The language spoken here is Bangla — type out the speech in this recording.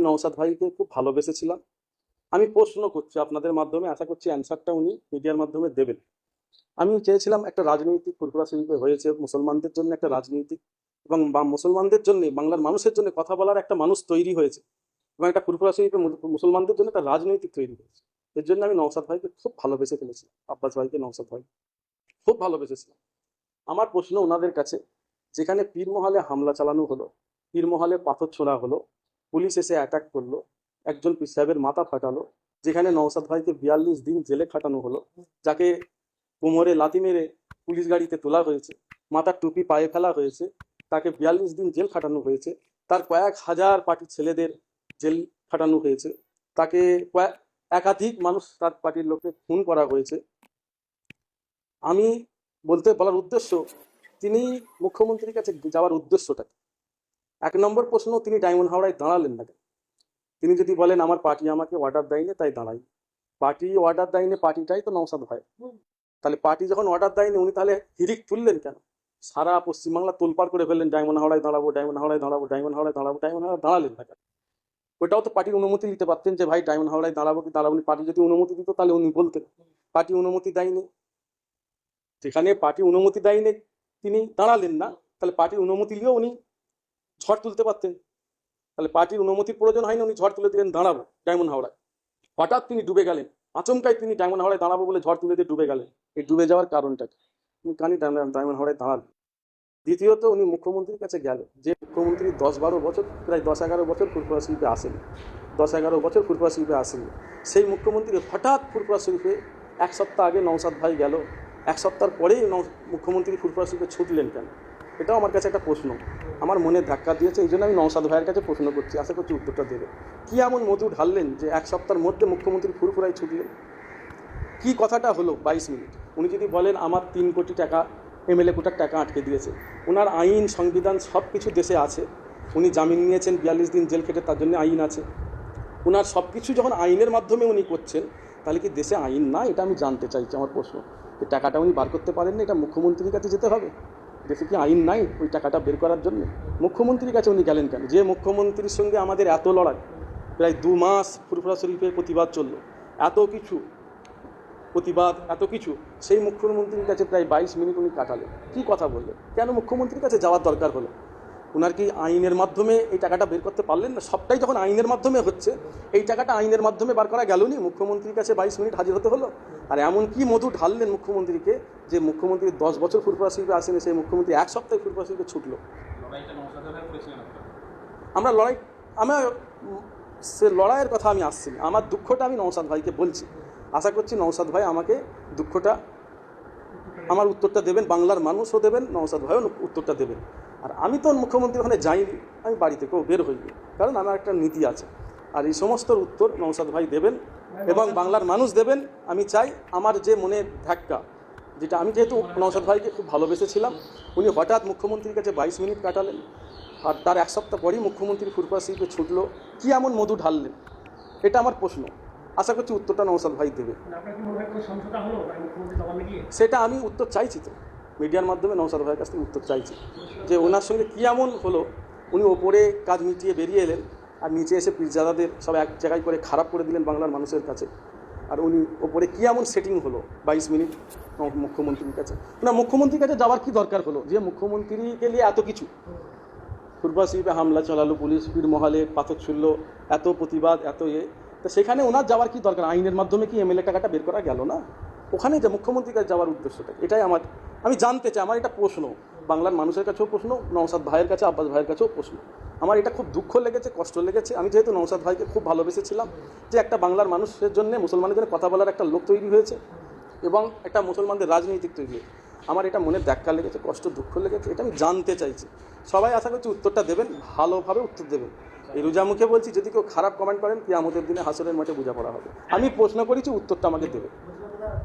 নওসাদ ভাইকে খুব ভালোবেসেছিলাম। আমি প্রশ্ন করছি আপনাদের মাধ্যমে, আশা করছি অ্যান্সারটা উনি মিডিয়ার মাধ্যমে দেবেন। আমি চেয়েছিলাম একটা রাজনৈতিক ফুরফুরা শরীফে হয়েছে, মুসলমানদের জন্য একটা রাজনৈতিক এবং মুসলমানদের জন্য, বাংলার মানুষের জন্য কথা বলার একটা মানুষ তৈরি হয়েছে এবং একটা ফুরফুরা মু- মুসলমানদের জন্য একটা রাজনৈতিক তৈরি হয়েছে। এর জন্য আমি নওসাদ ভাইকে খুব ভালোবেসে ফেলেছি, আব্বাস ভাইকে নওসাদ ভাই খুব ভালোবেসেছিলাম। আমার প্রশ্ন ওনাদের কাছে, যেখানে পীরমহলে হামলা চালানো হলো, পীরমহলে পাথর ছোড়া হলো পুলিশ এসে অ্যাটাক করল একজন সাহেবের মাথা ফাটালো, যেখানে নওসাদ ভাইকে বিয়াল্লিশ দিন জেলে খাটানো হলো, যাকে কোমরে লাথি মেরে পুলিশ গাড়িতে তোলা হয়েছে, মাথার টুপি পায়ে ফেলা হয়েছে, তাকে বিয়াল্লিশ দিন জেল খাটানো হয়েছে, তার কয়েক হাজার পার্টির ছেলেদের জেল খাটানো হয়েছে, তাকে কয়েক, একাধিক মানুষ তার পার্টির লোককে খুন করা হয়েছে আমি বলতে বলার উদ্দেশ্য, তিনি মুখ্যমন্ত্রীর কাছে যাওয়ার উদ্দেশ্যটা? এক নম্বর প্রশ্ন, তিনি ডায়মন্ড হাওড়ায় দাঁড়ালেন না কেন? তিনি যদি বলেন, আমার পার্টি আমাকে অর্ডার দেয়নি, তাই দাঁড়াই। পার্টি অর্ডার দেয়নি, পার্টিটাই তো নৌসাদ হয় তাহলে পার্টি যখন অর্ডার দেয়নি, উনি তাহলে হিরিক তুললেন কেন? সারা পশ্চিমবাংলা তোলপাড় করে ফেললেন, ডায়মন্ড হাওড়ায় দাঁড়াবো, ডায়মন্ড হাওড়ায় দাঁড়াবো, ডায়মন্ড হাওড়ায় দাঁড়াবো, ডায়মন্ড হাওড়ায় দাঁড়ালেন না কেন? ওটাও তো পার্টির অনুমতি নিতে পারতেন যে, ভাই, ডায়মন্ড হাওড়ায় দাঁড়াবো কি দাঁড়াবো পার্টি যদি অনুমতি দিত, তাহলে উনি বলতেন, পার্টি অনুমতি দেয়নি। যেখানে পার্টি অনুমতি দেয়নি, তিনি দাঁড়ালেন না। তাহলে পার্টির অনুমতি নিয়েও উনি ঝড় তুলতে পারতেন। তাহলে পার্টির অনুমতির প্রয়োজন হয়নি, উনি ঝড় তুলে দিলেন, দাঁড়াবো, ডায়মন্ড হাওড়ায়। হঠাৎ তিনি ডুবে গেলেন। আচমকায় তিনি ডায়মন্ড হাওড়ায় দাঁড়াবো বলে ঝড় তুলে দিয়ে ডুবে গেলেন। এই ডুবে যাওয়ার কারণটা তিনি কানি ডায়মন্ড হাওড়ায় দাঁড়ালেন দ্বিতীয়ত উনি মুখ্যমন্ত্রীর কাছে গেল, যে মুখ্যমন্ত্রী দশ বারো বছর, প্রায় দশ এগারো বছর ফুরফুরা শরীফে আসেন। দশ এগারো বছর ফুরফুরা শরীফে আসেন। সেই মুখ্যমন্ত্রী হঠাৎ ফুরফুরা শরীফে এক সপ্তাহ আগে নৌসাদ ভাই গেল। এক সপ্তাহ পরেই মুখ্যমন্ত্রী ফুরফুরা শরীফে ছুটলেন কেন? এটাও আমার কাছে একটা প্রশ্ন। আমার মনে ধাক্কা দিয়েছে এই জন্য আমি নৌসাদ ভাইয়ের কাছে প্রশ্ন করছি, আশা করছি উত্তরটা দেবে। কি এমন মধু ঢাললেন যে এক সপ্তাহের মধ্যে মুখ্যমন্ত্রী ফুরফুরায় ছুটলেন? কি কথাটা হলো বাইশ মিনিট? উনি যদি বলেন, আমার তিন কোটি টাকা, এমএলএ কোটার টাকা আটকে দিয়েছে। ওনার আইন, সংবিধান সব কিছু দেশে আছে। উনি জামিন নিয়েছেন, বিয়াল্লিশ দিন জেল খেটে তার জন্য আইন আছে। ওনার সব কিছু যখন আইনের মাধ্যমে উনি করছেন, তাহলে কি দেশে আইন না? এটা আমি জানতে চাইছি, আমার প্রশ্ন। টাকাটা উনি বার করতে পারেন না এটা মুখ্যমন্ত্রীর কাছে যেতে হবে? দেশে কি আইন নাই ওই টাকাটা বের করার জন্য? মুখ্যমন্ত্রীর কাছে উনি গেলেন কেন? যে মুখ্যমন্ত্রীর সঙ্গে আমাদের এত লড়াই, প্রায় দু মাস ফুরফুরা শরীফের প্রতিবাদ চলল, এত কিছু প্রতিবাদ, এত কিছু, সেই মুখ্যমন্ত্রীর কাছে প্রায় বাইশ মিনিট উনি কাটালেন। কী কথা বললেন? কেন মুখ্যমন্ত্রীর কাছে যাওয়ার দরকার হলো? ওনার কি আইনের মাধ্যমে এই টাকাটা বের করতে পারলেন না? সবটাই যখন আইনের মাধ্যমে হচ্ছে এই টাকাটা আইনের মাধ্যমে বার করা গেল নি? মুখ্যমন্ত্রীর কাছে বাইশ মিনিট হাজির হতে হলো? আর এমন কি মধু ঢাললেন মুখ্যমন্ত্রীকে যে মুখ্যমন্ত্রী দশ বছর ফুরফুরা শিল্পে আসেনি সেই মুখ্যমন্ত্রী এক সপ্তাহে ফুরফুরা শিল্পে ছুটলো? আমরা লড়াই আমার সে লড়াইয়ের কথা আমি আসছি আমার দুঃখটা আমি নৌসাদ ভাইকে বলছি। আশা করছি নৌসাদ ভাই আমাকে দুঃখটা আমার উত্তরটা দেবেন বাংলার মানুষও দেবেন নৌসাদ ভাইও উত্তরটা দেবেন। আর আমি তো মুখ্যমন্ত্রী ওখানে যাইনি আমি বাড়ি থেকেও বের হইনি কারণ আমার একটা নীতি আছে। আর এই সমস্তর উত্তর নৌসাদ ভাই দেবেন এবং বাংলার মানুষ দেবেন আমি চাই আমার যে মনের ধাক্কা যেটা আমি যেহেতু নৌসাদ ভাইকে খুব ভালোবেসেছিলাম উনি হঠাৎ মুখ্যমন্ত্রীর কাছে বাইশ মিনিট কাটালেন আর তার এক সপ্তাহ পরেই মুখ্যমন্ত্রী ফুরফুরা শিল্পে ছুটলো কি এমন মধু ঢাললেন? এটা আমার প্রশ্ন। আশা করছি উত্তরটা নৌসাদ ভাই দেবে। মানে মনে মানে সেটা আমি উত্তর চাইছি তো। মিডিয়ার মাধ্যমে নৌসাদ ভাইয়ের কাছ থেকে উত্তর চাইছি যে ওনার সঙ্গে কী এমন হলো? উনি ওপরে কাজ মিটিয়ে বেরিয়ে এলেন আর নিচে এসে পিরজাদাদের সব এক জায়গায় করে খারাপ করে দিলেন বাংলার মানুষের কাছে। আর উনি ওপরে কী এমন সেটিং হলো? বাইশ মিনিট মুখ্যমন্ত্রীর কাছে। না, মুখ্যমন্ত্রীর কাছে যাওয়ার কি দরকার হলো? যে মুখ্যমন্ত্রীকে নিয়ে এত কিছু। ফুরফা শিল্পে হামলা চালালো পুলিশ বীর মহালে পাথর ছুড়ল, এত প্রতিবাদ, এত ইয়ে তো সেখানে ওনার যাওয়ার কি দরকার? আইনের মাধ্যমে কি এমএলএ টাকাটা বের করা গেল না? ওখানে যে মুখ্যমন্ত্রীর কাছে যাওয়ার উদ্দেশ্যটা? এটাই আমার আমি জানতে চাই, আমার এটা প্রশ্ন। বাংলার মানুষের কাছেও প্রশ্ন নওসাদ ভাইয়ের কাছে, আব্বাস ভাইয়ের কাছেও প্রশ্ন। আমার এটা খুব দুঃখ লেগেছে, কষ্ট লেগেছে। আমি যেহেতু নওসাদ ভাইকে খুব ভালোবেসেছিলাম যে একটা বাংলার মানুষের জন্য মুসলমানের জন্য কথা বলার একটা লোক তৈরি হয়েছে এবং একটা মুসলমানদের রাজনৈতিক তৈরি হয়েছে। আমার এটা মনে দেখা লেগেছে, কষ্ট, দুঃখ লেগেছে, এটা আমি জানতে চাইছি। সবাই আশা করছি উত্তরটা দেবেন, ভালোভাবে উত্তর দেবেন। এই রোজা মুখে বলছি, যদি কেউ খারাপ কমেন্ট করেন কি আমাদের দিনে হাসরের মাঠে বোঝা পড়া হবে। আমি প্রশ্ন করেছি, উত্তরটা আমাকে দেবে